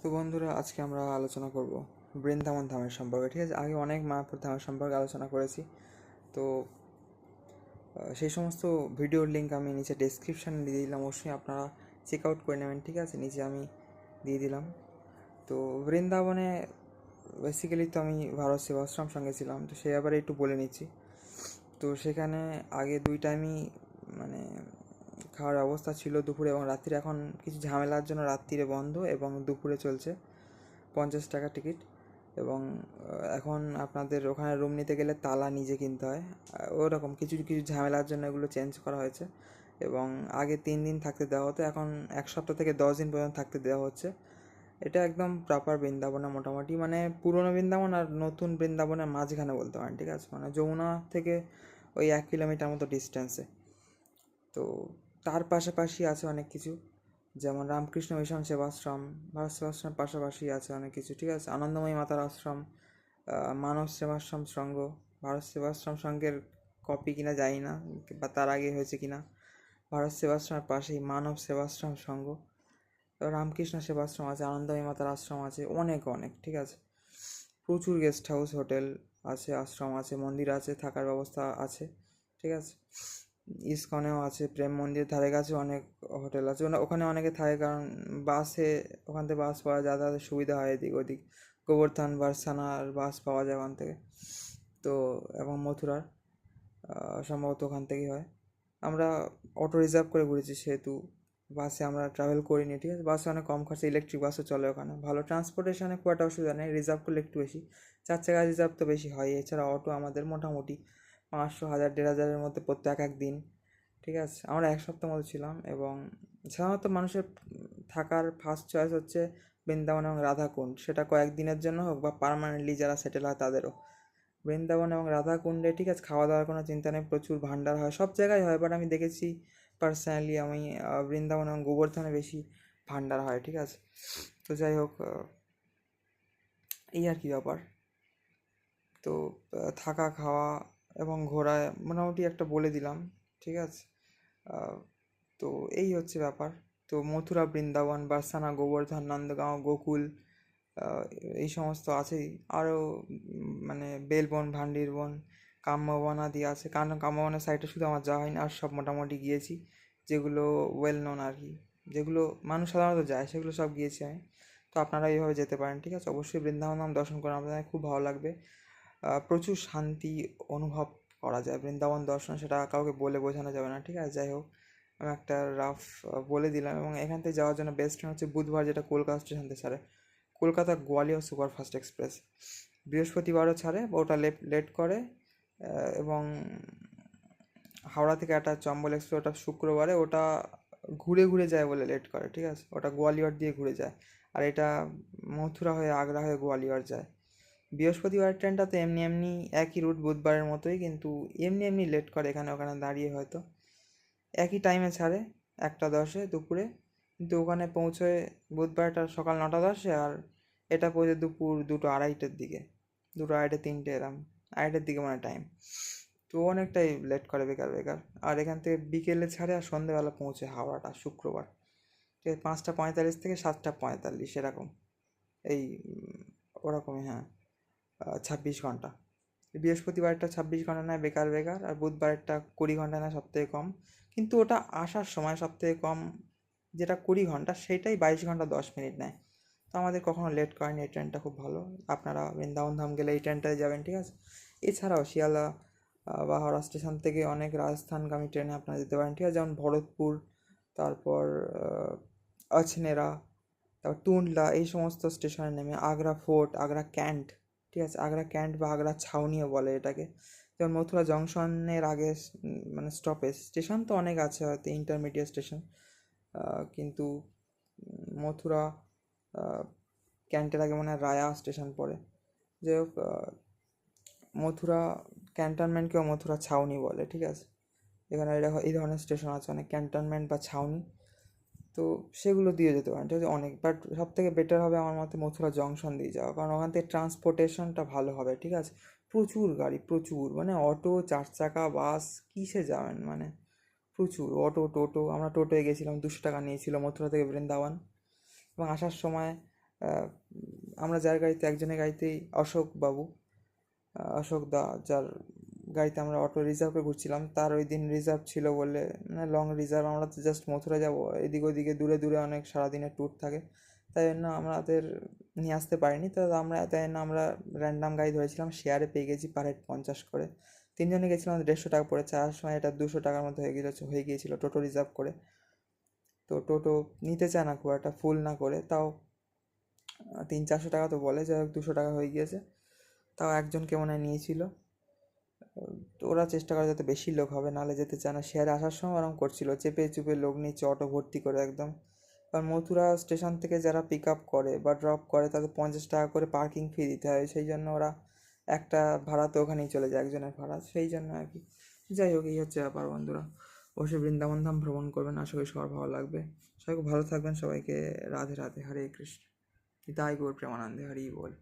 তো বন্ধুরা, আজকে আমরা আলোচনা করব বৃন্দাবন ধামের সম্পর্কে। ঠিক আছে, আগে অনেক মায়াপুর ধামের সম্পর্কে আলোচনা করেছি। তো সেই সমস্ত ভিডিওর লিঙ্ক আমি নিচে ডেসক্রিপশানে দিয়ে দিলাম, অবশ্যই আপনারা চেক আউট করে নেবেন, ঠিক আছে? নিচে আমি দিয়ে দিলাম। তো, বৃন্দাবনে বেসিক্যালি তো আমি ভারত সেবাশ্রম সঙ্গে ছিলাম, তো সে ব্যাপারে একটু বলে নিচ্ছি। তো সেখানে আগে দুই টাইমই মানে খাওয়ার অবস্থা ছিল দুপুরে এবং রাত্রিরে। এখন কিছু ঝামেলার জন্য রাত্রিরে বন্ধ এবং দুপুরে চলছে পঞ্চাশ টাকা টিকিট। এবং এখন আপনাদের ওখানে রুম নিতে গেলে তালা নিজে কিনতে হয়। ওরকম কিছু কিছু ঝামেলার জন্য এগুলো চেঞ্জ করা হয়েছে। এবং আগে তিন দিন থাকতে দেওয়া হতো, এখন এক সপ্তাহ থেকে দশ দিন পর্যন্ত থাকতে দেওয়া হচ্ছে। এটা একদম প্রপার বৃন্দাবনে মোটামুটি মানে পুরনো বৃন্দাবন আর নতুন বৃন্দাবনের মাঝখানে বলতে পারেন, ঠিক আছে? মানে যমুনা থেকে ওই এক কিলোমিটার মতো ডিস্টেন্সে তো তার পাশাপাশি আছে অনেক কিছু। যেমন রামকৃষ্ণ মিশন সেবাশ্রম ভারত সেবাশ্রমের পাশাপাশি আছে অনেক কিছু, ঠিক আছে? আনন্দময়ী মাতার আশ্রম মানব সেবাশ্রম সংঘ ভারত সেবাশ্রম সংঘের কপি কিনা জানি না, বা তার আগে হয়েছে কিনা। ভারত সেবাশ্রমের পাশেই মানব সেবাশ্রম সংঘ রামকৃষ্ণ সেবাশ্রম আছে, আনন্দময়ী মাতার আশ্রম আছে, অনেক অনেক, ঠিক আছে? প্রচুর গেস্ট হাউস হোটেল আছে, আশ্রম আছে, মন্দির আছে, থাকার ব্যবস্থা আছে, ঠিক আছে? ইসকনেও আছে, প্রেম মন্দির ধারে কাছে অনেক হোটেল আছে। ওখানে অনেকে থাকে কারণ বাসে, ওখান থেকে বাস পাওয়া যাতায়াতের সুবিধা হয় এদিক ওদিক। গোবর্ধন বারসানার বাস পাওয়া যায় ওখান থেকে। তো, এবং মথুরার সম্ভবত ওখান থেকেই হয়। আমরা অটো রিজার্ভ করে ঘুরেছি সেহেতু। বাসে আমরা ট্রাভেল করিনি, ঠিক আছে? বাসে অনেক কম খরচে ইলেকট্রিক বাসও চলে ওখানে। ভালো ট্রান্সপোর্টেশনে খুব একটা অসুবিধা নেই রিজার্ভ করলে একটু বেশি। চার চাকা রিজার্ভ তো বেশি হয়, এছাড়া অটো আমাদের মোটামুটি পাঁচশো হাজার, দেড় হাজারের মধ্যে প্রত্যেক এক দিন। ঠিক আছে? আমরা এক সপ্তাহ মতো ছিলাম এবং সাধারণত মানুষের থাকার ফার্স্ট চয়েস হচ্ছে বৃন্দাবন এবং রাধাকুণ্ড। সেটা কয়েকদিনের জন্য হোক বা পার্মানেন্টলি যারা সেটেল হয় তাদেরও। বৃন্দাবন এবং রাধাকুণ্ডে ঠিক আছে খাওয়া দাওয়ার কোনো চিন্তা নেই, প্রচুর ভান্ডার হয়, সব জায়গায় হয় বাট আমি দেখেছি পার্সোনালি আমি বৃন্দাবন এবং গোবর্ধনে বেশি ভান্ডার হয়, ঠিক আছে? তো যাই হোক এই আর কি ব্যাপার। তো থাকা, খাওয়া এবং ঘোরা মোটামুটি একটা বলে দিলাম, ঠিক আছে? তো এই হচ্ছে ব্যাপার। তো মথুরা, বৃন্দাবন, বারসানা, গোবর্ধন, নন্দগাঁও, গোকুল এই সমস্ত আছেই। আরও মানে বেলবন, ভান্ডিরবন, কাম্যবন আদি আছে। কারণ কাম্যবনের সাইডে শুধু আমার যাওয়া হয়নি, আর সব মোটামুটি গিয়েছি। যেগুলো ওয়েল নোন আর কি যেগুলো মানুষ সাধারণত যায়, সেগুলো সব গিয়েছি আমি। তো আপনারা এইভাবে যেতে পারেন, ঠিক আছে? অবশ্যই বৃন্দাবন দর্শন করেন আপনাদের খুব ভালো লাগবে। প্রচুর শান্তি অনুভব করা যায়। বৃন্দাবন দর্শন সেটা কাউকে বলে বোঝানো যাবে না, ঠিক আছে? যাই হোক, আমি একটা রাফ বলে দিলাম এবং এখান থেকে যাওয়ার জন্য বেস্ট ট্রেন হচ্ছে বুধবার যেটা কলকাতা স্টেশন থেকে ছাড়ে। Kolkata Gwalior superfast express. বৃহস্পতিবারও ছাড়ে, ওটা লেট লেট করে এবং হাওড়া থেকে একটা চম্বল এক্সপ্রেস, ওটা শুক্রবারে, ওটা ঘুরে ঘুরে যায় বলে লেট করে, ঠিক আছে? ওটা গোয়ালিয়র দিয়ে ঘুরে যায়। আর এটা মথুরা হয়ে, আগ্রা হয়ে গোয়ালিয়র যায়। বৃহস্পতিবার ট্রেনটা তো এমনি এমনি একই রুট বুধবারের মতোই, কিন্তু এমনি এমনি লেট করে এখানে, ওখানে দাঁড়িয়ে হয়তো। একই টাইমে ছাড়ে, একটা দশে দুপুরে। কিন্তু ওখানে পৌঁছয় বুধবারটা সকাল নটা দশে আর এটা পৌঁছে দুপুর দুটো আড়াইটের দিকে। দুটো আড়াইটে, তিনটে এরম, আড়াইটের দিকে মানে টাইম তো অনেকটাই লেট করে বেকার বেকার। আর এখান থেকে বিকেলে ছাড়ে আর সন্ধেবেলা পৌঁছে হাওড়াটা, শুক্রবার। ঠিক পাঁচটা পঁয়তাল্লিশ থেকে সাতটা পঁয়তাল্লিশ, এরকম। এই ওরকমই হ্যাঁ। ছাব্বিশ ঘণ্টা। বৃহস্পতিবারটা ছাব্বিশ ঘণ্টা নেয় বেকার বেকার আর বুধবারেরটা কুড়ি ঘণ্টা নেয় সব থেকে কম। কিন্তু ওটা আসার সময় সব থেকে কম যেটা কুড়ি ঘণ্টা সেটাই বাইশ ঘণ্টা দশ মিনিট নেয়। তো আমাদের কখনো লেট করেনি এই ট্রেনটা খুব ভালো। আপনারা বৃন্দাবন ধাম গেলে এই ট্রেনটায় যাবেন ঠিক আছে? এছাড়াও শিয়ালদা আহ, বা হাওড়া স্টেশন থেকে অনেক রাজস্থানগামী ট্রেনে আপনারা যেতে পারেন ঠিক আছে? যেমন ভরতপুর তারপর আছনেরা তারপর টুন্ডলা এই সমস্ত স্টেশনে নেমে আগ্রা ফোর্ট আগ্রা ক্যান্ট ঠিক আছে, আগ্রা ক্যান্ট বা আগ্রা ছাউনিও বলে এটাকে। যেমন মথুরা জংশনের আগে মানে স্টপেজ স্টেশন তো অনেক আছে হয়তো ইন্টারমিডিয়েট স্টেশন কিন্তু মথুরা ক্যান্টের আগে মনে হয় রায়া স্টেশন পড়ে। যাই হোক মথুরা ক্যান্টনমেন্টকেও মথুরা ছাউনি বলে, ঠিক আছে। এখানে এই ধরনের স্টেশন আছে অনেক ক্যান্টনমেন্ট বা ছাউনি। তো সেগুলো দিয়ে যেতে পারেন। ঠিক আছে অনেক বাট সব থেকে বেটার হবে আমার মতে মথুরা জংশন দিয়ে যাওয়া। কারণ ওখান থেকে ট্রান্সপোর্টেশনটা ভালো হবে, ঠিক আছে? প্রচুর গাড়ি, প্রচুর। মানে অটো চার চাকা বাস কিসে যাবেন? মানে প্রচুর। অটো টোটো, আমরা টোটোয় গেছিলাম, দুশো টাকা নিয়েছিল মথুরা থেকে বৃন্দাবন। এবং আসার সময় আমরা যার গাড়িতে, একজনের গাড়িতেই অশোক বাবু অশোক দা, যার গাড়িতে আমরা অটো রিজার্ভে ঘুরছিলাম। তার ওই দিন রিজার্ভ ছিল বলে মানে লং রিজার্ভ আমরা তো জাস্ট মথুরা যাব। এদিক ওদিকে দূরে দূরে অনেক সারাদিনের ট্যুর থাকে। তাই জন্য আমাদের নিয়ে আসতে পারিনি। তো আমরা, তাই জন্য আমরা র্যান্ডাম গাড়ি ধরেছিলাম। শেয়ারে পেয়ে গেছি পার হেড পঞ্চাশ করে। তিনজনে গেছিলাম, দেড়শো টাকা পড়েছে। আসার সময় এটা দুশো টাকার মতো হয়ে গিয়েছিল হয়ে গিয়েছিল টোটো রিজার্ভ করে। তো টোটো নিতে চায় না খুব একটা ফুল না করে। তাও তিন চারশো টাকা তো বলে। যাই হোক, দুশো টাকা হয়ে গিয়েছে। তাও একজনকে মনে হয় নিয়েছিল। তো ওরা চেষ্টা করে যাতে বেশি লোক হবে, নাহলে যেতে চায় না। শেয়ারে আসার সময় ওরকম করছিল, চেপে চুপে লোক নিচ্ছে অটো ভর্তি করে একদম। আর মথুরা স্টেশন থেকে যারা পিক আপ করে বা ড্রপ করে, তাদের পঞ্চাশ টাকা করে পার্কিং ফি দিতে হয়। সেই জন্য ওরা একটা ভাড়া তো ওখানেই চলে যায়, একজনের ভাড়া। সেই জন্য আর কি। যাই হোক, এই হচ্ছে ব্যাপার বন্ধুরা। অবশ্যই বৃন্দাবন ধাম ভ্রমণ করবেন। আশা করি সবার ভালো লাগবে। সবাই খুব ভালো থাকবেন। সবাইকে রাধে রাধে, হরে কৃষ্ণ। তাই গৌর প্রেমানন্দে, হরি বল।